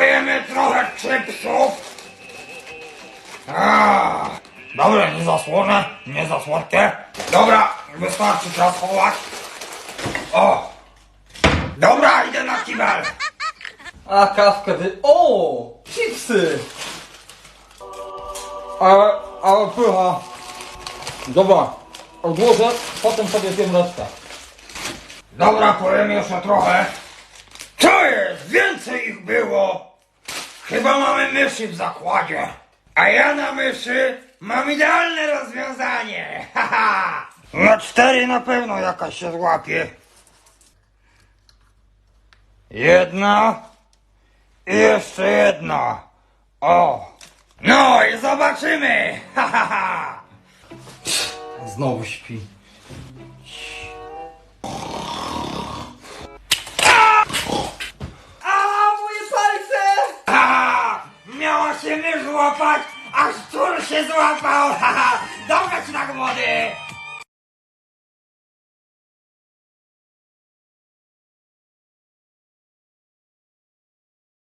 Jemy trochę chipsów. A, Dobra, nie zasłonę, nie za słodkie. Dobra, wystarczy czas chować. O! Dobra, idę na kibel. A kawkę ty... O! Chipsy! Ale, ale pycha. Dobra, odłożę, potem sobie zjem resztę. Dobra, powiem jeszcze trochę. Co jest? Więcej ich było. Chyba mamy myszy w zakładzie. A ja na myszy mam idealne rozwiązanie. Haha. Na cztery na pewno jakaś się złapie. Jedna. I jeszcze jedna. O. No i zobaczymy. Ha, ha, ha. Znowu śpi. Mysz złapać, a szczur się złapał! Dobra ci tak młody!